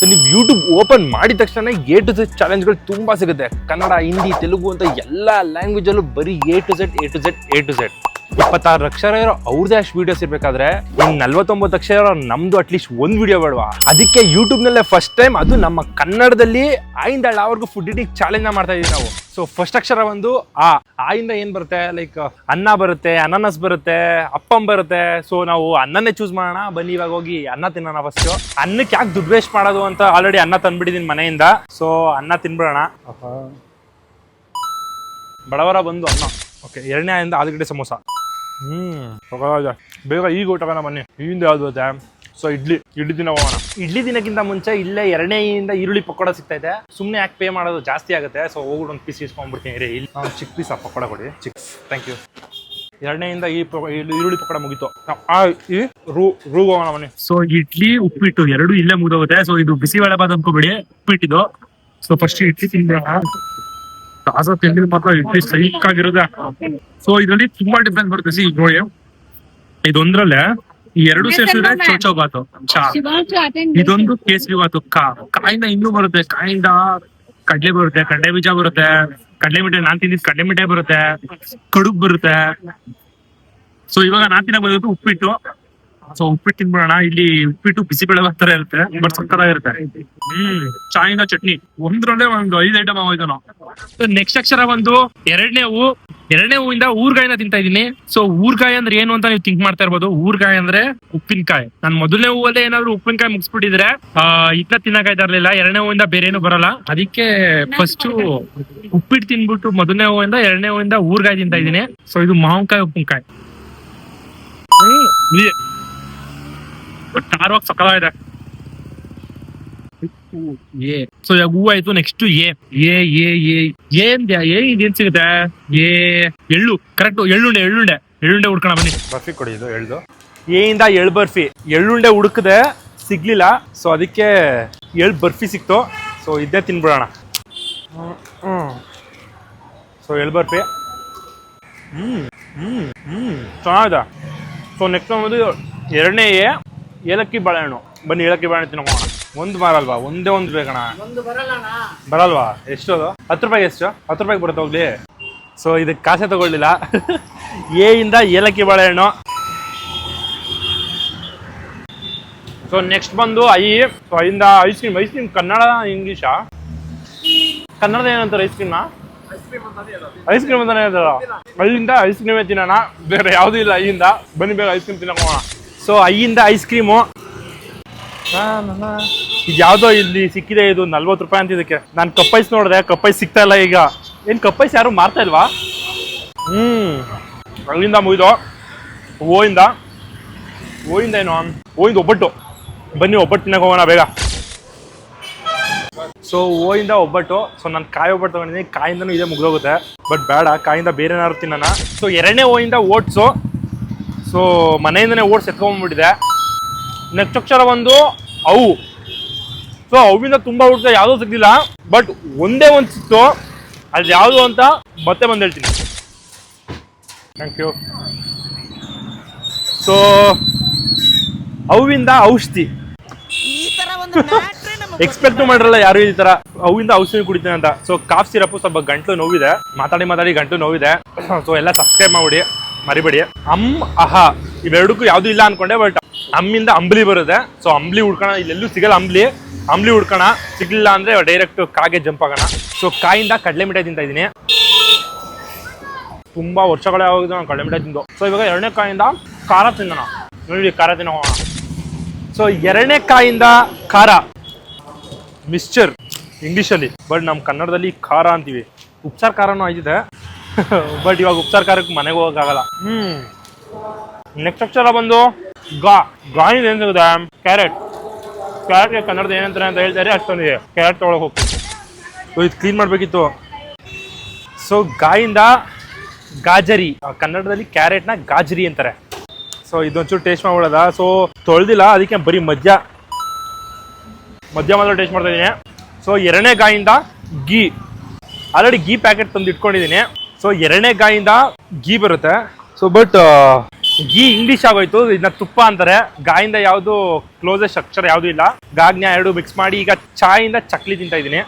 So ನೀವು YouTube open ಮಾಡಿದ ತಕ್ಷಣ ಎ ಟು ಝೆಡ್ ಚಾಲೆಂಜ್ಗಳು ತುಂಬ ಸಿಗುತ್ತೆ. ಕನ್ನಡ, ಹಿಂದಿ, ತೆಲುಗು ಅಂತ ಎಲ್ಲ ಲ್ಯಾಂಗ್ವೇಜಲ್ಲೂ ಬರೀ A to Z A to Z A to Z ಇಪ್ಪತ್ತಾರು ಅಕ್ಷರ ಇರೋ ಅವ್ರದೇ ಅಷ್ಟು ವಿಡಿಯೋಸ್ ಇರಬೇಕಾದ್ರೆ ಇನ್ನು ನಲ್ವತ್ತೊಂಬತ್ತು ಅಕ್ಷರ ಇರೋ ನಮ್ದು ಅಟ್ಲೀಸ್ಟ್ ಒಂದು ವಿಡಿಯೋ ಬೇಡವಾ? ಅದಕ್ಕೆ ಯೂಟ್ಯೂಬ್ನಲ್ಲೇ ಫಸ್ಟ್ ಟೈಮ್ ಅದು ನಮ್ಮ ಕನ್ನಡದಲ್ಲಿ ಆಯಿಂದ ಅವ್ರಿಗೂ ಫುಡ್ ಇಟಿಂಗ್ ಚಾಲೆಂಜ್ ಮಾಡ್ತಾ ಇದೀವಿ ನಾವು. ಸೊ ಫಸ್ಟ್ ಅಕ್ಷರ ಬಂದು ಆ ಆಯಿಂದ ಏನ್ ಬರುತ್ತೆ? ಲೈಕ್ ಅನ್ನ ಬರುತ್ತೆ ಅನಾನಸ್ ಬರುತ್ತೆ ಅಪ್ಪಂ ಬರುತ್ತೆ. ಸೊ ನಾವು ಅನ್ನನೇ ಚೂಸ್ ಮಾಡೋಣ. ಬನ್ನಿ ಇವಾಗ ಹೋಗಿ ಅನ್ನ ತಿನ್ನೋಣ ಫಸ್ಟ್ ಅನ್ನಕ್ಕೆ ಯಾಕೆ ದುಡ್ಡು ವೇಸ್ಟ್ ಮಾಡೋದು ಅಂತ ಆಲ್ರೆಡಿ ಅನ್ನ ತಂದ್ಬಿಟ್ಟಿದೀನಿ ಮನೆಯಿಂದ. ಸೊ ಅನ್ನ ತಿನ್ಬಿಡೋಣ. ಬಡವರ ಬಂದು ಅನ್ನ. ಓಕೆ ಎರಡನೇ ಆಯಿಂದ ಆಲೂಗಡ್ಡೆ ಸಮೋಸ. ಹ್ಮ್. ಬೇಗ ಈಗ ಊಟ ಮಾಡೋಣ ಬನ್ನಿ. ಈಗಿಂದ ಯಾವ್ದು ಗೊತ್ತಾ ಸೊ ಇಡ್ಲಿ. ಇಡ್ಲಿ ದಿನ ಹೋಗೋಣ. ಇಡ್ಲಿ ದಿನಕ್ಕಿಂತ ಮುಂಚೆ ಇಲ್ಲೇ ಎರಡನೇಯಿಂದ ಈರುಳ್ಳಿ ಪಕೋಡ ಸಿಗ್ತಾ ಇದೆ. ಸುಮ್ಮನೆ ಯಾಕೆ ಪೇ ಮಾಡೋದು ಜಾಸ್ತಿ ಆಗುತ್ತೆ. ಸೊ ಹೋಗ್ಬಿಟ್ಟು ಒಂದು ಪೀಸ್ ಇಸ್ಕೊಂಡ್ಬಿಡ್ತೀನಿ. ರೀ ಇಲ್ಲಿ. ನಾವು ಚಿಕ್ಕ ಪೀಸ್ ಆ ಪಕೋಡ ಕೊಡಿ. ಚಿಕ್ ಥ್ಯಾಂಕ್ ಯು ಎರಡನೇಯಿಂದ ಈ ಈರುಳ್ಳಿ ಪಕೋಡ ಮುಗಿತು. ಆ ಈ ರೂ ರೂ ಹೋಗೋಣ ಮನೆ ಸೊ ಇಡ್ಲಿ ಉಪ್ಪಿಟ್ಟು ಎರಡು ಇಲ್ಲೇ ಮುಗಿದೋಗುತ್ತೆ. ಸೊ ಇದು ಬಿಸಿಬೇಳೆ ಬಾದ್ ಅನ್ಕೋಬೇಡಿ ಉಪ್ಪಿಟ್ಟಿದ್ದು. ಸೊ ಫಸ್ಟ್ ಇಡ್ಲಿ ತಿನ್ಬೇಡ ತಾಸ ತಿಂಡಿ ಮಾತ್ರ ಇಡ್ಲಿ ಸೈಕ್ ಆಗಿರುತ್ತೆ. ಸೊ ಇದರಲ್ಲಿ ತುಂಬಾ ಡಿಫ್ರೆನ್ಸ್ ಬರುತ್ತೆ. ಸಿ ನೋಡಿ. ಇದೊಂದ್ರಲ್ಲೇ ಈ ಎರಡು ಸೇರಿಸಿದ್ರೆ ಚೋಚೋ ಬಾತು. ಚಾ. ಇದೊಂದು ಕೇಸರಿ ಬಾತು. ಕಾ. ಕಾಯಿಂದ ಇನ್ನೂ ಬರುತ್ತೆ. ಕಾಯಿಂದ ಕಡ್ಲೆ ಬರುತ್ತೆ. ಕಡ್ಲೆ ಬೀಜ ಬರುತ್ತೆ. ಕಡ್ಲೆ ಮಿಠಾಯಿ ನಾನ್ ತಿಂದಿದ್ ಕಡ್ಲೆ ಮಿಠಾಯಿ ಬರುತ್ತೆ. ಕಡುಬ್ ಬರುತ್ತೆ. ಸೊ ಇವಾಗ ನಾನ್ ತಿನ್ನಕ್ ಬಂದಿದ್ದು ಉಪ್ಪಿಟ್ಟು. ಸೊ ಉಪ್ಪಿಟ್ಟು ತಿನ್ಬಿಡೋಣ ಇಲ್ಲಿ ಉಪ್ಪಿಟ್ಟು ಬಿಸಿ ಬೆಳೆ ಬರ್ತಾರೆ ಇರುತ್ತೆ. ಬಟ್ ಇರುತ್ತೆ. ಹ್ಮ್. ಚಾಯಿನ ಚಟ್ನಿ. ಒಂದ್ರಲ್ಲೇ ಒಂದು ಐದು ಐಟಮ್ ಆಗೋಯ್ತು ನೆಕ್ಸ್ಟ್ ಅಕ್ಷರ ಬಂದು ಎರಡನೇ ಹೂ. ಎರಡನೇ ಹೂವಿಂದ ಊರ್ಗಾಯಿನ ತಿಂತಾ ಇದೀನಿ ಸೊ ಊರ್ಗಾಯಿ ಅಂದ್ರೆ ಏನು ಅಂತ ನೀವು ಥಿಂಕ್ ಮಾಡ್ತಾ ಇರ್ಬೋದು. ಊರ್ಗಾಯಿ ಅಂದ್ರೆ ಉಪ್ಪಿನಕಾಯಿ. ನಾನು ಮೊದಲನೇ ಹೂವಲ್ಲೇ ಏನಾದ್ರು ಉಪ್ಪಿನಕಾಯಿ ಮುಗಿಸ್ಬಿಟ್ಟಿದ್ರೆ ಇತ್ತ ತಿನ್ನಕಾಯ್ತಾ ಇರ್ಲಿಲ್ಲ. ಎರಡನೇ ಹೂವಿಂದ ಬೇರೆ ಏನು ಬರಲ್ಲ. ಅದಕ್ಕೆ ಫಸ್ಟ್ ಉಪ್ಪಿಟ್ಟು ತಿನ್ಬಿಟ್ಟು ಮೊದಲನೇ ಹೂವಿಂದ ಎರಡನೇ ಹೂವಿಂದ ಊರ್ಗಾಯಿ ತಿಂತಾ ಇದೀನಿ ಸೊ ಇದು ಮಾವಿನಕಾಯಿ, ಉಪ್ಪಿನಕಾಯಿ. ಖಾರವಾಗಿ ಸಕ್ಕದಾಗಿದೆ ಏ ಸೊ ಇವಾಗ ಹೂ ಆಯ್ತು next A. A A A. ಏನ್ ಏ ಇದೇನ್ ಸಿಗುತ್ತೆ? ಏ ಎಳ್ಳು. ಕರೆಕ್ಟ್ ಎಳ್ಳುಂಡೆ ಎಳ್ಳುಂಡೆ. ಎಳ್ಳುಂಡೆ ಹುಡ್ಕೋಣ ಬನ್ನಿ. ಬರ್ಫಿ ಕೊಡಿ ಇದು ಎಳ್ದು. ಏಯಿಂದ ಎಳ್ ಬರ್ಫಿ. ಎಳ್ಳುಂಡೆ ಹುಡುಕದೆ ಸಿಗ್ಲಿಲ್ಲ. ಸೊ ಅದಕ್ಕೆ ಎಳ್ ಬರ್ಫಿ ಸಿಕ್ತು. ಸೊ ಇದೇ ತಿನ್ಬಿಡೋಣ. ಸೊ ಎಳ್ ಬರ್ಫಿ. ಹ್ಮ್ ಹ್ಮ್ ಹ್ಮ್. ಚೆನ್ನಾಗಿದೆ. ಸೊ ನೆಕ್ಸ್ಟ್ ಒಂದು ಎರಡನೇ ಎ. ಏಲಕ್ಕಿ ಬಾಳೆಹಣ್ಣು. ಬನ್ನಿ ಏಲಕ್ಕಿ ಬಾಳೆಹಣ್ಣು ತಿನ್ಕೋಣ ಒಂದು ಮಾರಲ್ವಾ? ಒಂದೇ ಒಂದು ಬೇಕಣ. ಬರಲ್ವಾ? ಎಷ್ಟು ಅದು? ಹತ್ತು ರೂಪಾಯಿ ಎಷ್ಟು? ಹತ್ತು ರೂಪಾಯಿ ಬರುತ್ತೆ ಹೋಗ್ಲಿ? ಸೊ ಇದಕ್ಕೆ ಕಾಸೆ ತಗೊಳ್ಳಿಲ್ಲ. ಎ ಇಂದ ಏಲಕ್ಕಿ ಬಾಳೆಹಣ್ಣು. ಸೊ ನೆಕ್ಸ್ಟ್ ಬಂದು ಐ. ಸೊ ಐಯಿಂದ ice cream ice cream Kannada ಇಂಗ್ಲೀಷಾ ಕನ್ನಡದ ಏನಂತಾರೆ ಐಸ್ ಕ್ರೀಮ್ನ ಐಸ್ ಕ್ರೀಮ್ ಅಂತಾನೆ ಹೇಳ್ತಾರ ಅಲ್ಲಿಂದ ಐಸ್ ಕ್ರೀಮೇ ತಿನ್ನೋಣ. ಬೇರೆ ಯಾವುದೂ ಇಲ್ಲ ಅಯ್ಯಿಂದ ಬನ್ನಿ ಬೇಗ ಐಸ್ ಕ್ರೀಮ್ ತಿನ್ನೋಣ. ಸೊ ಅಯ್ಯಿಂದ ಐಸ್ ಕ್ರೀಮು ಇದು ಯಾವುದೋ ಇಲ್ಲಿ ಸಿಕ್ಕಿದೆ ಇದು ನಲ್ವತ್ತು ರೂಪಾಯಿ ಅಂತ ಇದಕ್ಕೆ. ನಾನು ಕಪ್ಪೈಸ್ ನೋಡಿದೆ ಕಪ್ಪೈಸ್ ಸಿಗ್ತಾ ಇಲ್ಲ ಈಗ. ಏನು ಕಪ್ಪೈಸ್ ಯಾರು ಮಾರ್ತಾ ಇಲ್ವಾ? ಹ್ಞೂ ಅಲ್ಲಿಂದ ಮುಗಿದು ಓಯಿಂದ ಓಯಿಂದ ಏನು? ಓಯಿಂದ ಒಬ್ಬಟ್ಟು. ಬನ್ನಿ ಒಬ್ಬಟ್ಟು ತಿನ್ನಕ್ಕೆ ಹೋಗೋಣ ಬೇಗ. ಸೊ ಓಯಿಂದ ಒಬ್ಬಟ್ಟು. ಸೊ ನಾನು ಕಾಯಿ ಒಬ್ಬಟ್ಟು ತಗೊಂಡಿದ್ದೀನಿ. ಕಾಯಿಂದನೂ ಇದೇ ಮುಗಿದೋಗುತ್ತೆ. ಬಟ್ ಬೇಡ ಕಾಯಿಂದ ಬೇರೆ ಏನಾದ್ರು ತಿನ್ನೋಣ. ಸೊ ಎರಡನೇ ಓಯಿಂದ ಓಟ್ಸು ಸೊ ಮನೆಯಿಂದನೇ ಓಟ್ಸ್ ಎತ್ಕೊಂಡ್ಬಿಟ್ಟಿದೆ ನೆಕ್ಸ್ಟ್ ಅಕ್ಷರ ಒಂದು ಅವು. ಸೊ ಅವಿಂದ ತುಂಬ ಹುಡ್ತ ಯಾವುದೂ ಸಿಗ್ಲಿಲ್ಲ. ಬಟ್ ಒಂದೇ ಒಂದು ಸಿಕ್ತು. ಅದು ಯಾವುದು ಅಂತ ಮತ್ತೆ ಬಂದು ಹೇಳ್ತೀನಿ. ಥ್ಯಾಂಕ್ ಯು ಸೊ ಅವಿಂದ ಔಷಧಿ. ಎಕ್ಸ್ಪೆಕ್ಟ್ ಮಾಡಿರಲ್ಲ ಯಾರು ಈ ತರ. ಅವಿಂದ ಔಷಧಿ ಕುಡಿತೀನಿ ಅಂತ. ಸೊ ಕಾಫ್ ಸಿರಪ್ ಸ್ವಲ್ಪ ಗಂಟ್ಲು ನೋವಿದೆ. ಮಾತಾಡಿ ಮಾತಾಡಿ ಗಂಟ್ಲು ನೋವಿದೆ. ಸೊ ಎಲ್ಲ ಸಬ್ಸ್ಕ್ರೈಬ್ ಮಾಡ್ಬಿಡಿ. ಮರಿಬೇಡಿ ಅಮ್, ಅಹ ಇವೆರಡಕ್ಕೂ ಯಾವ್ದು ಇಲ್ಲ ಅನ್ಕೊಂಡೆ ಬಟ್ ಅಮ್ಮಿಂದ ಅಂಬ್ಲಿ ಬರುತ್ತೆ. ಸೊ ಅಂಬ್ಲಿ ಹುಡ್ಕೋಣ, ಇಲ್ಲೆಲ್ಲೂ ಸಿಗಲ್ಲ ಅಂಬ್ಲಿ. ಅಂಬ್ಲಿ ಹುಡ್ಕೋಣ, ಸಿಗ್ಲಿಲ್ಲ ಅಂದ್ರೆ ಡೈರೆಕ್ಟ್ ಕಾಗೆ ಜಂಪ್ ಆಗೋಣ. ಸೊ ಕಾಯಿಂದ ಕಡಲೆ ಮಿಠಾಯಿ ತಿಂತಾ ಇದೀನಿ ತುಂಬಾ ವರ್ಷಗಳೇ ಆಗೋದು ನಾನು ಕಡಲೆ ಮಿಠಾಯಿ ತಿಂದು. ಸೊ ಇವಾಗ ಎರಡನೇ ಕಾಯಿಂದ ಖಾರ ತಿನ್ನೋಣ. ನೋಡಿ, ಖಾರ ತಿನ್ನೋ ಸೊ ಎರಡನೇ ಕಾಯಿಂದ ಖಾರ. ಮಿಕ್ಸ್ಚರ್ ಇಂಗ್ಲೀಷಲ್ಲಿ ಬಟ್ ನಮ್ಮ ಕನ್ನಡದಲ್ಲಿ ಖಾರ ಅಂತೀವಿ. ಉಪ್ಸಾರ ಖಾರನೂ ಆಗಿದೆ. ಬಟ್ ಇವಾಗ ಉಪ್ಸಾರ ಖಾರಕ್ಕೆ ಮನೆಗೆ ಹೋಗೋಕ್ಕಾಗಲ್ಲ. ಹ್ಮ್. ನೆಕ್ಸ್ಟ್ ಅಕ್ಷರ ಬಂದು ಗಾ. ಗಾಯಿಂದ ಏನ್ ಸಿಗುತ್ತೆ? ಕ್ಯಾರೆಟ್ ಕ್ಯಾರೆಟ್ ಕನ್ನಡದ ಏನಂತಾರೆ ಅಂತ ಹೇಳ್ತಾರೆ ಅಷ್ಟೊಂದಿದೆ. ಕ್ಯಾರೆಟ್ ತೊಗೊಳಕ್ ಹೋಗ್ತೀವಿ ಇದು ಕ್ಲೀನ್ ಮಾಡಬೇಕಿತ್ತು. ಸೊ ಗಾಯಿಂದ ಗಾಜರಿ. ಕನ್ನಡದಲ್ಲಿ ಕ್ಯಾರೆಟ್ನ ಗಾಜರಿ ಅಂತಾರೆ. ಸೊ ಇದೊಂಚೂರು ಟೇಸ್ಟ್ ಮಾಡ್ಬಿಡೋದ ಸೊ ತೊಳೆದಿಲ್ಲ ಅದಕ್ಕೆ ಬರೀ ಮಧ್ಯ. ಮಧ್ಯ ಮಾತ್ರ ಟೇಸ್ಟ್ ಮಾಡ್ತಾ ಇದ್ದೀನಿ. ಸೊ ಎರಡನೇ ಗಾಯಿಂದ ಗೀ ಆಲ್ರೆಡಿ ಗೀ ಪ್ಯಾಕೆಟ್ ತಂದು ಇಟ್ಕೊಂಡಿದ್ದೀನಿ ಸೊ ಎರಡನೇ ಗಾಯಿಂದ ಗೀ ಬರುತ್ತೆ. ಸೊ ಬಟ್ ಗೀ ಇಂಗ್ಲಿಷ್ ಆಗೋಯ್ತು. ಇದನ್ನ ತುಪ್ಪ ಅಂತಾರೆ. ಗಾಯಿಂದ ಯಾವುದು ಕ್ಲೋಸೆಸ್ಟ್ ಅಕ್ಷರ ಯಾವುದು ಇಲ್ಲ. ಗಾಗ್ನ ಎರಡು ಮಿಕ್ಸ್ ಮಾಡಿ ಈಗ ಚಾಯಿಂದ ಚಕ್ಲಿ ತಿಂತಾ ಇದ್ದೀನಿ.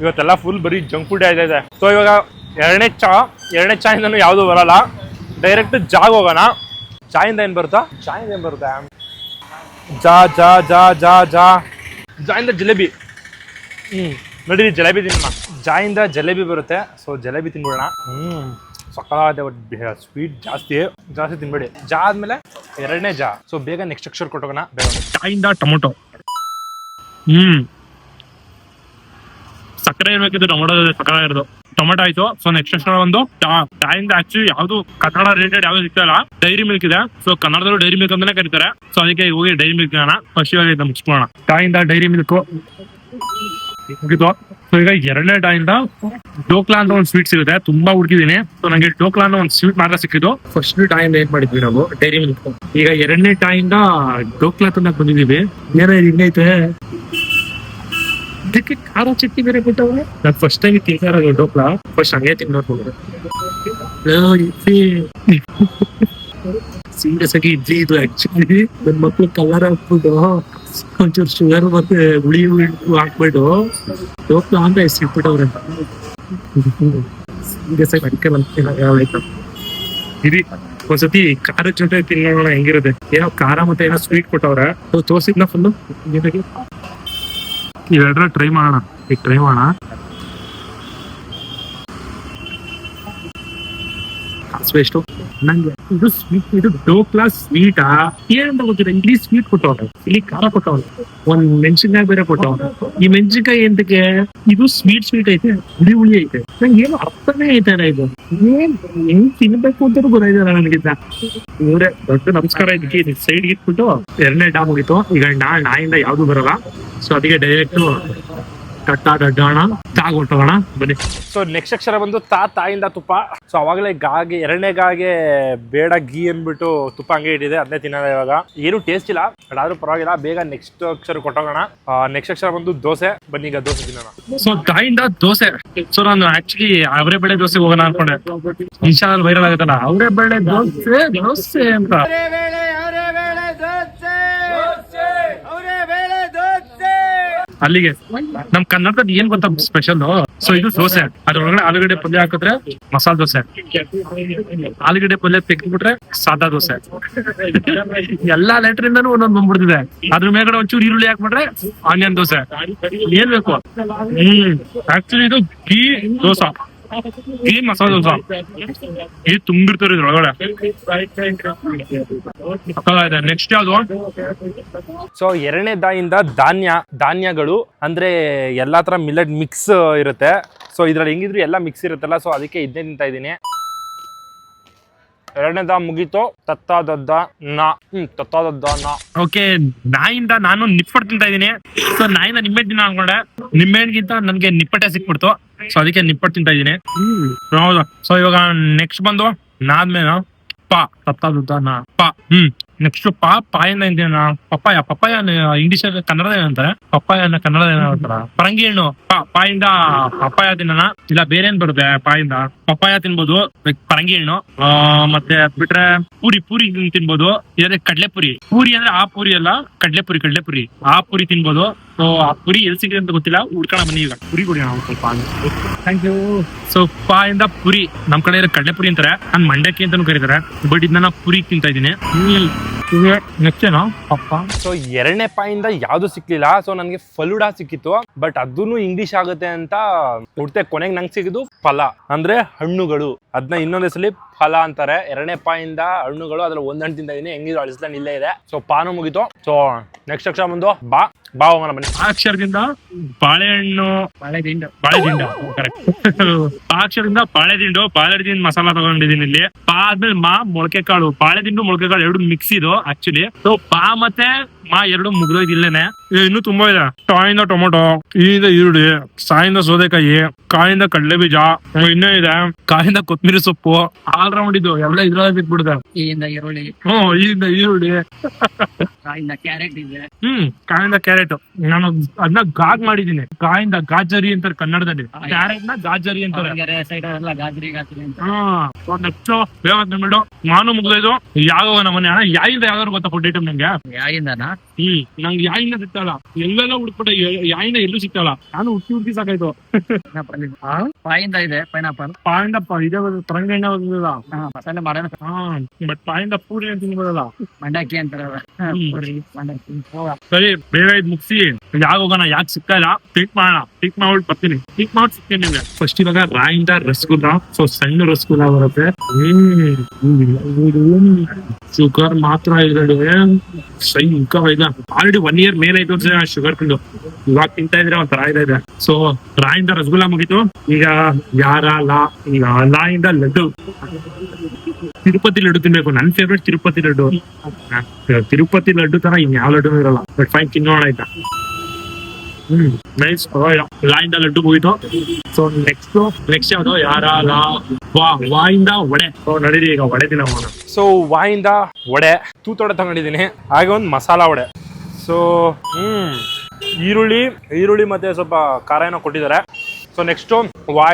ಇವತ್ತೆಲ್ಲ ಫುಲ್ ಬರೀ ಜಂಕ್ ಫುಡ್ ಆಯ್ತಾ ಇದೆ. ಸೊ ಇವಾಗ ಎರಡನೇ ಚಾ, ಎರಡನೇ ಚಾಯಿಂದನೂ ಯಾವುದು ಬರಲ್ಲ. ಡೈರೆಕ್ಟ್ ಜಾಗ ಹೋಗೋಣ. ಚಾಯಿಂದ ಏನು ಬರುತ್ತಾ? ಚಾಯಿಂದ ಏನು ಬರುತ್ತೆ? ಜಾ ಜಾ ಜಾ ಜಾ ಜಾ. ಜಾಯಿಂದ ಜಿಲೇಬಿ. ಹ್ಮ್. ನಡೀರಿ ಜಲೇಬಿ ತಿನ್ನೋಣ ಜಾಯಿಂದ ಜಲೇಬಿ ಬರುತ್ತೆ ಸೊ ಜಲೇಬಿ ತಿನ್ಬಿಡೋಣ. ಹ್ಮ್ ಸಕಾಲ ಸ್ವೀಟ್ ಜಾಸ್ತಿ ಜಾಸ್ತಿ ತಿನ್ಬೇಡಿ. ಜಾ ಆದ್ಮೇಲೆ ಎರಡನೇ ಜಾ ಸೊ ಬೇಗ ನೆಕ್ಸ್ಟ್ ಅಕ್ಷರ್ ಕೊಟ್ಟೋಗೋಣ ಚಾಯಿಂದ ಟೊಮೊಟೊ. ಹ್ಮ್. ಸಕ್ಕರೆ ಇರ್ಬೇಕಿದ್ದು ಟೊಮೊಟೊ ಸಕ್ಕರೆ ಇರೋದು. ಟೊಮೊಟೊ ಆಯ್ತು ಸೊ ನೆಕ್ಸ್ಟ್ ಒಂದು ಟಾಯಿಂದ ಆಕ್ಚುಲಿ ಯಾವ್ದು ಕನ್ನಡ ರಿಲೇಟೆಡ್ ಯಾವ್ದು ಸಿಗ್ತಾ ಇಲ್ಲ ಡೈರಿ ಮಿಲ್ಕ್ ಇದೆ. ಸೊ ಕನ್ನಡದಲ್ಲೂ ಡೈರಿ ಮಿಲ್ಕ್ ಅಂತಾನೆ ಕರೀತಾರೆ. ಸೊ ಅದಕ್ಕೆ ಹೋಗಿ ಡೈರಿ ಮಿಲ್ಕ್ ಫಸ್ಟ್ ಇವಾಗ ಮುಗಿಸ್ಕೊಳ್ಳೋಣ ಚಾಯಿಂದ ಡೈರಿ ಮಿಲ್ಕ್ ಮುಗಿತು ಸೊ ಈಗ ಎರಡನೇ ಡಾಯಿಂದ ಡೋಕ್ಲಾ ಅಂತ ಒಂದು ಸ್ವೀಟ್ ಸಿಗುತ್ತೆ. ತುಂಬಾ ಹುಡುಕಿದೀನಿ ಸೊ ನಂಗೆ ಡೋಕ್ಲಾ ಅನ್ನೋ ಒಂದು ಸ್ವೀಟ್ ಮಾತ್ರ ಸಿಕ್ಕಿದ್ದು. ಫಸ್ಟ್ ಡಾಯಿಂದ ಏನ್ ಮಾಡಿದ್ವಿ ನಾವು? ಡೈರಿ ಮಿಲ್ಕ್ ಈಗ ಎರಡನೇ ಡಾಯಿಂದ ಡೋಕ್ಲಾ ತನಕ ಬಂದಿದೀವಿ ಬೇರೆ ಹಿಂಗೈತೆ ಇದಕ್ಕೆ ಖಾರ ಚಟ್ನಿ ಬೇರೆ ಕೊಟ್ಟವ್ರೆ? ನಾನು ಫಸ್ಟ್ ಟೈಮ್ ತಿಂತಾ ಇರೋದು ಡೋಕ್ಲಾ ಫಸ್ಟ್ ಹಂಗೆ ತಿನ್ನೋದು. ಸೀರಿಯಸ್ ಆಗಿ ಇಡ್ಲಿ ಇದು ಆಕ್ಚುಲಿ ನನ್ ಮಕ್ಳು ಕಲರ್ ಹಾಕ್ಬಿಟ್ಟು. ಒಂಚೂರು ಶುಗರ್ ಮತ್ತೆ ಹುಳಿ ಹಾಕ್ಬಿಟ್ಟು ಹೋಗ್ತಾ ಅಂತ ಹೆಸರಿಟ್ಬಿಟ್ಟವ್ರೆ ಸೀರಿಯಸ್ ಆಗಿ ಅದಕ್ಕೆ ಬಂತ ಇರಿ, ಒಂದ್ಸತಿ ಖಾರ ಜೊತೆ ತಿನ್ನೋಣ, ಹೆಂಗಿರುತ್ತೆ? ಏನೋ ಖಾರ ಮತ್ತೆ ಏನೋ ಸ್ವೀಟ್ ಕೊಟ್ಟವ್ರೆ. ತೋರ್ಸಿದ್ನ ಫುಲ್ಲು? ಇವೆರಡರ ಟ್ರೈ ಮಾಡೋಣ. ಈಗ ಟ್ರೈ ಮಾಡೋಣ ಕಾಸು ಎಷ್ಟು? ನಂಗೆ ಇದು ಸ್ವೀಟ್ ಇದು ಡೋಕ್ಲಾ ಸ್ವೀಟಾ ಏನಂತ ಗೊತ್ತಿಲ್ಲ. ಇಲ್ಲಿ ಸ್ವೀಟ್ ಕೊಟ್ಟವ್ರೆ. ಇಲ್ಲಿ ಖಾರ ಕೊಟ್ಟವ್ರೆ. ಒಂದ್ ಮೆಣಸಿನ್ಕಾಯಿ ಬೇರೆ ಕೊಟ್ಟವ್ರೆ. ಈ ಮೆಣಸಿನ್ಕಾಯಿ ಎಂತಕ್ಕೆ ಇದು ಸ್ವೀಟ್ ಸ್ವೀಟ್ ಐತೆ. ಹುಳಿ ಹುಳಿ ಐತೆ. ನಂಗೆ ಏನು ಅರ್ಥನೇ ಐತಾರ ಇದು? ಏನ್ ಏನ್ ತಿನ್ಬೇಕು ಅಂತ ಗೊತ್ತಾಯ್ತಾರ ನನಗೆ ಇವ್ರೆ, ದೊಡ್ಡ ನಮಸ್ಕಾರ ಇದಕ್ಕೆ. ಸೈಡ್ ಇಟ್ಬಿಟ್ಟು ಎರಡನೇ ಡಾಮ್ ಹೋಗಿತ್ತು ಈಗ ನಾ ನಾಯಿಂದ ಯಾವ್ದು ಬರಲ್ಲ. ಸೊ ಅದಕ್ಕೆ ಡೈರೆಕ್ಟ್ ಕಟ್ಟ ಡಡ್ಡಾಣ ತಾಗ್ ಹೊಟ್ಟೋಣ ಬನ್ನಿ. ಸೊ ನೆಕ್ಸ್ಟ್ ಅಕ್ಷರ ಬಂದು ತಾ ತಾಯಿಂದ ತುಪ್ಪ. ಸೊ ಅವಾಗಲೇ ಗಾಗೆ ಎರಡನೇ ಗಾಗೆ ಬೇಡ ಗೀ ಅಂದ್ಬಿಟ್ಟು ತುಪ್ಪ ಹಂಗೆ ಇಟ್ಟಿದೆ ಅದನ್ನೇ ತಿನ್ನೋದ ಇವಾಗ. ಏನು ಟೇಸ್ಟ್ ಇಲ್ಲ ಬಟ್ ಆದ್ರೂ ಪರವಾಗಿಲ್ಲ ಬೇಗ ನೆಕ್ಸ್ಟ್ ಅಕ್ಷರ ಕೊಟ್ಟೋಗೋಣ ನೆಕ್ಸ್ಟ್ ಅಕ್ಷರ ಬಂದು ದೋಸೆ. ಬನ್ನಿ ಈಗ ದೋಸೆ ತಿನ್ನೋಣ. ಸೊ ತಾಯಿಂದ ದೋಸೆ. ಸೊ ನಾನು ಆಕ್ಚುಲಿ ಅವರೇ ಬೆಳೆ ದೋಸೆ ಹೋಗೋಣ ಅನ್ಕೊಂಡೆ. ಇನ್ಸ್ಟಾಲ್ ವೈರಲ್ ಆಗುತ್ತಲ್ಲ ಅವರೇ ಬೆಳೆ ದೋಸೆ ದೋಸೆ ಅಂತ ಅವರೇ ವೇಳೆ ಅವರೇ ವೇಳೆ ದೋಸೆ ಅವರೇ ವೇಳೆ ದೋಸೆ ಅಲ್ಲಿಗೆ. ನಮ್ ಕನ್ನಡದ ಏನ್ ಗೊತ್ತ ಸ್ಪೆಷಲ್ ಸೊ ಇದು ದೋಸೆ. ಅದ್ರೊಳಗಡೆ ಆಲೂಗಡ್ಡೆ ಪಲ್ಯ ಹಾಕಿದ್ರೆ ಮಸಾಲ ದೋಸೆ. ಆಲೂಗಡ್ಡೆ ಪಲ್ಯ ತೆಗೆದ್ಬಿಟ್ರೆ ಸಾದಾ ದೋಸೆ. ಎಲ್ಲಾ ಲೆಟರ್ ಇಂದಾನು ಒಂದೊಂದ್ ಬಂದ್ಬಿಡ್ತಿದೆ. ಅದ್ರ ಮೇಲ್ಗಡೆ ಒಂಚೂರು ಈರುಳ್ಳಿ ಹಾಕ್ಬಿಟ್ರೆ ಆನಿಯನ್ ದೋಸೆ. ಏನ್ ಬೇಕು? ಹ್ಮ್. ಆಕ್ಚುಲಿ ಇದು ಗೀ ದೋಸೆ. ಮಸಾಲ ದೋಸೆ ಗೀ ತುಂಬಿರ್ತಾರೆ ಇದ್ರೊಳಗಡೆ. ಇದೆ. ನೆಕ್ಸ್ಟ್ ಯಾವ್ದು? ಸೊ ಎರಡನೇ ದಾಯಿಂದ ಧಾನ್ಯ ಧಾನ್ಯಗಳು ಅಂದ್ರೆ ಎಲ್ಲಾ ತರ ಮಿಲೆಟ್ ಮಿಕ್ಸ್ ಇರುತ್ತೆ. ಸೊ ಇದ್ರಲ್ಲಿ ಹೆಂಗಿದ್ರು ಎಲ್ಲ ಮಿಕ್ಸ್ ಇರುತ್ತಲ್ಲ ಸೊ ಅದಕ್ಕೆ ಇದನ್ನೇ ತಿಂತಾ ಇದ್ದೀನಿ. ಎರಡನೇ ಮುಗಿತು ಮುಗೀತು ತತ್ತ ದದ್ದ ನಾ. ಹ್ಮ್, ತತ್ತಾದದ್ದ ನಾ. ಓಕೆ, ನಾಯಿಂದ ನಾನು ನಿಪ್ಪಟ್ಟು ತಿಂತಾ ಇದೀನಿ ಸೊ ನಾಯಿಂದ ನಿಂಬೆ ತಿನ್ನ ಅನ್ಕೊಂಡೆ. ನಿಂಬೆಹಣ್ಣಿಗಿಂತ ನನ್ಗೆ ನಿಪ್ಪಟ್ಟೆ ಸಿಕ್ಬಿಡ್ತು. ಸೊ ಅದಕ್ಕೆ ನಿಪ್ಪಟ್ಟು ತಿಂತಾ ಇದೀನಿ ಹೌದು. ಸೊ ಇವಾಗ ನೆಕ್ಸ್ಟ್ ಬಂದು ನಾದ್ಮೇಲೆ ಪಾ, ತತ್ತಾದದ್ದ ನಾ. ಪಾ, ಹ್ಮ್ ನೆಕ್ಸ್ಟ್ ಪಾ, ಪಾಯಿಂದ ಇಂದ ಪಪ್ಪಾಯ ಪಪ್ಪಾಯ ಇಂಗ್ಲಿಷ್ ಕನ್ನಡದ ಏನಂತಾರೆ ಪಪ್ಪಾಯ ಕನ್ನಡದ ಏನಂತಾರ ಪರಂಗಿ ಹಣ್ಣು, ಪಾ. ಪಾಯಿಂದ ಪಪ್ಪಾಯ ತಿನ್ನೋಣ. ಇಲ್ಲ ಬೇರೆ ಏನ್ ಬರುತ್ತೆ ಪಾಯಿಂದ? ಪಪ್ಪಾಯ ತಿನ್ಬೋದು ಪರಂಗಿ ಹಣ್ಣು ಮತ್ತೆ ಬಿಟ್ರೆ ಪೂರಿ ಪೂರಿ ತಿನ್ಬೋದು. ಇದ್ರೆ ಕಡ್ಲೆ ಪುರಿ ಪೂರಿ ಅಂದ್ರೆ ಆ ಪೂರಿ ಅಲ್ಲ ಕಡ್ಲೆ ಪುರಿ ಕಡ್ಲೆ ಪುರಿ ಆ ಪುರಿ ತಿನ್ಬೋದು. ಸೊ ಆ ಪುರಿ ಎಲ್ಲಿ ಸಿಗಿದೆ ಅಂತ ಗೊತ್ತಿಲ್ಲ ಹುಡ್ಕೋಣ ಬನ್ನಿ ಈಗ. ಪುರಿ ಕೊಡಿ ನಾವು ಸ್ವಲ್ಪ ಥ್ಯಾಂಕ್ ಯು ಸೊ ಪಾಯಿಂದ ಇಂದ ಪುರಿ. ನಮ್ ಕಡೆ ಇರೋ ಕಡ್ಲೆ ಪುರಿ ಅಂತಾರೆ. ನಾನ್ ಮಂಡಕ್ಕಿ ಅಂತಾನು ಕರೀತಾರೆ. ಬಟ್ ಇದನ್ನ ಪುರಿ ತಿಂತಾ ಇದೀನಿ ಪಪ್ಪ ಸೊ ಎರಡನೇ ಪಾಯಿಂದ ಯಾವ್ದು ಸಿಕ್ಲಿಲ್ಲ. ಸೊ ನನಗೆ ಫಲೂಡಾ ಸಿಕ್ಕಿತ್ತು. ಬಟ್ ಅದನ್ನು ಇಂಗ್ಲಿಷ್ ಆಗುತ್ತೆ ಅಂತ ಹುಡ್ತೆ ಕೊನೆಗೆ ನಂಗೆ ಸಿಗುದು ಫಲ. ಅಂದ್ರೆ ಹಣ್ಣುಗಳು. ಅದನ್ನ ಇನ್ನೊಂದೇ ಹೆಸಲಿ ಫಲ ಅಂತಾರೆ. ಎರಡನೇ ಪಾಯಿಂದ ಹಣ್ಣುಗಳು ಅದ್ರ ಒಂದ್ ಹಣ್ಣು ತಿಂತಾ ಇದೀನಿ. ಹೆಂಗಿದ್ರು ಅಳಿಸ್ಲನ್ ಇಲ್ಲೇ ಇದೆ. ಸೊ ಪಾನು ಮುಗಿತು. ಸೊ ನೆಕ್ಸ್ಟ್ ಅಕ್ಷರ ಬಂದು ಬಾ. ಬಾ ಹೋಗೋಣ ಬನ್ನಿ. ಅಕ್ಷರದಿಂದ ಬಾಳೆಹಣ್ಣು, ಬಾಳೆದಿಂಡ ಬಾಳೆದಿಂಡ. ಕರೆಕ್ಟ್ ಅಕ್ಷರದಿಂದ ಬಾಳೆದಿಂಡು ಬಾಳೆದಿಂಡು ಮಸಾಲ ತಗೊಂಡಿದ್ದೀನಿ ಇಲ್ಲಿ. ಪಾ ಆದ್ಮೇಲೆ ಮಾ ಮೊಳಕೆ ಕಾಳು ಬಾಳೆದಿಂಡು ಮೊಳಕೆ ಕಾಳು ಎರಡು ಮಿಕ್ಸ್ ಇದು ಆಕ್ಚುಲಿ ಸೊ ಪಾ ಮತ್ತೆ ಮಾ ಎರಡು ಇದು ಇನ್ನೂ ತುಂಬಾ ಇದೆ. ಟಾಯಿಂದ ಟೊಮೊಟೊ ಈಯಿಂದ ಈರುಳ್ಳಿ ಸಾಯಿಂದ ಸೋದೆಕಾಯಿ ಕಾಯಿಂದ ಕಡಲೆ ಬೀಜ ಇನ್ನೂ ಇದೆ. ಕಾಯಿಂದ ಕೊತ್ತಂಬರಿ ಸೊಪ್ಪು ಆಲ್ ರೌಂಡ್ ಇದು. ಎಲ್ಲ ಇದ್ರೊಳಗೆ ಬಿಟ್ಬಿಡುತ್ತೆ. ಈಯಿಂದ ಈರುಳ್ಳಿ. ಹ್ಮ್ ಈಯಿಂದ ಈರುಳ್ಳಿ. ಕಾಯಿಂದ ಕ್ಯಾರೆಟ್ ಇದೆ. ಹ್ಮ್ ಕಾಯಿಂದ ಕ್ಯಾರೆಟ್. ನಾನು ಅದನ್ನ ಗಾಗ್ ಮಾಡಿದೀನಿ ಕಾಯಿಂದ ಗಾಜರಿ ಅಂತಾರೆ ಕನ್ನಡದಲ್ಲಿ. ಕ್ಯಾರೆಟ್ನ ಗಾಜರಿ ಅಂತಾರೆ. ಗಾಜರಿ ಗಾಜರಿ ಅಂತ. ಹಾ ನೆಕ್ಸ್ಟ್ ಬೇಡ. ನಾನು ಮುಗ್ದೈದು ಯಾವ ನಮ್ಮನೆ? ಅಣ್ಣ ಯಾಯಿಂದ ಯಾವ್ದಾರು ಗೊತ್ತಾ ಫುಡ್ ಐಟಮ್ ನಂಗೆ? ಯಾಯಿಂದನಾ? ಹ್ಮ್. ನಂಗೆ ಯಾಯಿನ ಸಿಗ್ತಾಳ ಎಲ್ಲೆಲ್ಲ ಹುಡುಕ್ಬಿಟ್ಟೆ ಯಾಯಿನ ಎಲ್ಲೂ ಸಿಗ್ತಾಳ ನಾನು ಹುಟ್ಟಿ ಹುಟ್ಟಿ ಸಾಕಾಯ್ತು. ಪಾಯಿಂದ ಇದೆ ಪೈನಾಪಲ್. ಪಾಯಿಂದ ಇದೆ ತರಂಗಣ್ಣ ಬಂದಿಲ್ಲ ಮಸಾಲೆ ಮಾಡೋಣ ಬಟ್ ಪಾಯಿಂದ ಪೂರಿ ಅಂತ ತಿನ್ಬೋದಲ್ಲ ಮಂಡಕ್ಕಿ ಅಂತಾರಲ್ಲ ಹ್ಮ್. ಪುರಿ, ಮಂಡಕ್ಕಿ. ಸರಿ ಬೇಗ ಇದ್ ಮುಗಿಸಿ. ಯಾವಾಗ ಹೋಗೋಣ ಯಾಕೆ ಸಿಗ್ತಾ ಇಲ್ಲ? ಟಿಕ್ ಮಾಡೋಣ. ಟಿಕ್ ಮಾಡ್ಬಿಟ್ಟು ಬರ್ತೀನಿ. ಟಿಕ್ ಮಾಡಿ ಸಿಗ್ತೀನಿ ನಿಮ್ಗೆ. ಫಸ್ಟ್ ಇವಾಗ ರಾಯಿಂದ ರಸಗುಲ್ಲ. ಸೊ ಸಣ್ಣ ರಸಗುಲ್ಲ ಬರುತ್ತೆ. ಶುಗರ್ ಮಾತ್ರ ಇದ್ರಲ್ಲಿ. ಸೈಕ ಇದೆ. ಆಲ್ರೆಡಿ ಒನ್ ಇಯರ್ ಮೇಲೆ ಆಯ್ತು ಶುಗರ್ ತಿಂದು. ಇವಾಗ ತಿಂತಾ ಇದ್ರೆ ಒಂಥರ ಇದೆ. ಸೊ ರಾಯಿಂದ ರಸಗುಲ್ಲ ಮುಗೀತು. ಈಗ ಯಾರ ಲಾ ಲಾ ಲಾಯಿಂದ ಲಡ್ಡು ತಿರುಪತಿ ಲಡ್ಡು ತಿನ್ಬೇಕು. ನನ್ ಫೇವ್ರೆಟ್ ತಿರುಪತಿ ಲಡ್ಡು. ತಿರುಪತಿ ಲಡ್ಡು ತರ ಇನ್ ಯಾವ ಲಡ್ಡು ಇರಲ್ಲ. ಬಟ್ ಫೈನ್ ತಿನ್ನೋಣ ಆಯ್ತಾ? ಹ್ಮ್ ನೈಸ್ ಲಾಯಿಂದ ಲಡ್ಡು ಮುಗಿತು. ಸೊ ನೆಕ್ಸ್ಟ್ ನೆಕ್ಸ್ಟ್ ಯಾವ್ದು? ಯಾರ ಲಾ ವಾ, ವಾಯಿಂದ ವಡೆ. ಸೊ ನಡೀರಿ, ಈಗ ವಡೆ ಹೋಗೋಣ ಸೊ ವಾಯಿಂದ ವಡೆ, ತೂತೊಡೆ ತಗೊಂಡಿದ್ದೀನಿ. ಹಾಗೆ ಒಂದು ಮಸಾಲಾ ವಡೆ. ಸೊ ಹ್ಮ್, ಈರುಳ್ಳಿ ಈರುಳ್ಳಿ ಮತ್ತೆ ಸ್ವಲ್ಪ ಖಾರ ಏನೋ ಕೊಟ್ಟಿದ್ದಾರೆ. ಸೊ ನೆಕ್ಸ್ಟು ವಾ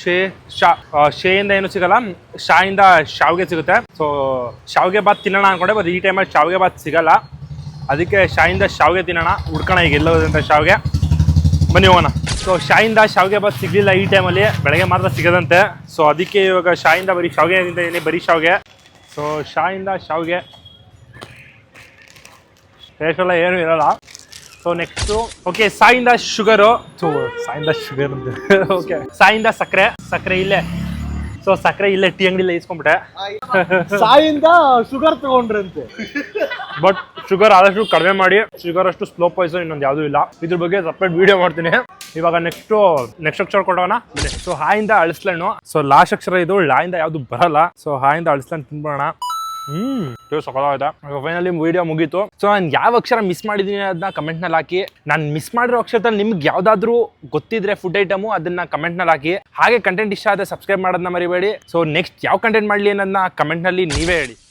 ಶೇ ಶಾ ಶೇಯಿಂದ ಏನು ಸಿಗಲ್ಲ ಶಾಯಿಂದ ಶಾವಿಗೆ ಸಿಗುತ್ತೆ ಸೊ ಶಾವಿಗೆ ಬಾತ್ ತಿನ್ನೋಣ ಅನ್ಕೊಂಡೆ ಬಟ್ ಈ ಟೈಮಲ್ಲಿ ಶಾವಿಗೆ ಬಾತ್ ಸಿಗಲ್ಲ ಅದಕ್ಕೆ ಶಾಯಿಂದ ಶಾವಿಗೆ ತಿನ್ನೋಣ ಹುಡ್ಕೋಣ ಈಗ ಎಲ್ಲೋದಂತ ಶಾವಿಗೆ ಬನ್ನಿ ಹೋಗೋಣ. ಸೊ ಶಾಯಿಂದ ಶಾವಿಗೆ ಬಾತ್ ಸಿಗಲಿಲ್ಲ ಈ ಟೈಮಲ್ಲಿ ಬೆಳಗ್ಗೆ ಮಾತ್ರ ಸಿಗದಂತೆ. ಸೊ ಅದಕ್ಕೆ ಇವಾಗ ಶಾಯಿಂದ ಬರೀ ಶಾವ್ಗೆ ತಿಂತಿದ್ದೀನಿ ಬರೀ ಶಾವಿಗೆ ಸೊ ಶಾಯಿಂದ ಶಾವಿಗೆ ಟೇಸ್ಟ್ ಏನೂ ಇರಲ್ಲ. ಸೊ ನೆಕ್ಸ್ಟು ಓಕೆ ಸಾಯಿಂದ ಶುಗರು. ಸೊ ಸಾಯಿಂದ ಶುಗರ್ ಓಕೆ ಸಾಯಿಂದ ಸಕ್ಕರೆ. ಸಕ್ಕರೆ ಇಲ್ಲೇ. ಸೊ ಸಕ್ಕರೆ ಇಲ್ಲೇ ಟೀ ಅಂಗಡಿಲೇ ಇಸ್ಕೊಂಡ್ಬಿಟ್ಟೆ. ಸಾಯಿಂದ ಶುಗರ್ ತಗೊಂಡ್ರಂತೆ. ಬಟ್ ಶುಗರ್ ಆದಷ್ಟು ಕಡಿಮೆ ಮಾಡಿ. ಶುಗರ್ ಅಷ್ಟು ಸ್ಲೋ ಪಾಯ್ಸನ್ ಇನ್ನೊಂದು ಯಾವುದೂ ಇಲ್ಲ. ಇದ್ರ ಬಗ್ಗೆ ಸಪ್ರೇಟ್ ವಿಡಿಯೋ ಮಾಡ್ತೀನಿ. ಇವಾಗ ನೆಕ್ಸ್ಟ್ ನೆಕ್ಸ್ಟ್ ಅಕ್ಷರ ಕೊಡೋಣ. ಸೊ ಹಾಯಿಂದ ಅಳಿಸ್ಲಣ್ಣು ಸೊ ಲಾಸ್ಟ್ ಅಕ್ಷರ ಇದು ಲಾಯಿಂದ ಯಾವುದು ಬರಲ್ಲ. ಸೊ ಹಾಯಿಂದ ಅಳಿಸ್ಲಣ್ಣು ತಿನ್ಬೋಣ ಹ್ಮ್. ಆಯ್ತಾ ಫೈನಲಿ ವಿಡಿಯೋ ಮುಗೀತು. ಸೊ ನಾನು ಯಾವ ಅಕ್ಷರ ಮಿಸ್ ಮಾಡಿದ್ದೀನಿ ಅದನ್ನ ಕಮೆಂಟ್ನಲ್ಲಿ ಹಾಕಿ. ನಾನು ಮಿಸ್ ಮಾಡಿರೋ ಅಕ್ಷರದಲ್ಲಿ ನಿಮ್ಗೆ ಯಾವ್ದಾದ್ರು ಗೊತ್ತಿದ್ರೆ ಫುಡ್ ಐಟಮು ಅದನ್ನ ಕಮೆಂಟ್ನಲ್ಲಿ ಹಾಕಿ. ಹಾಗೆ ಕಂಟೆಂಟ್ ಇಷ್ಟ ಆದರೆ ಸಬ್ಸ್ಕ್ರೈಬ್ ಮಾಡೋದನ್ನ ಮರಿಬೇಡಿ. ಸೊ ನೆಕ್ಸ್ಟ್ ಯಾವ ಕಂಟೆಂಟ್ ಮಾಡಲಿ ಅನ್ನೋದನ್ನ ಕಮೆಂಟ್ನಲ್ಲಿ ನೀವೇ ಹೇಳಿ.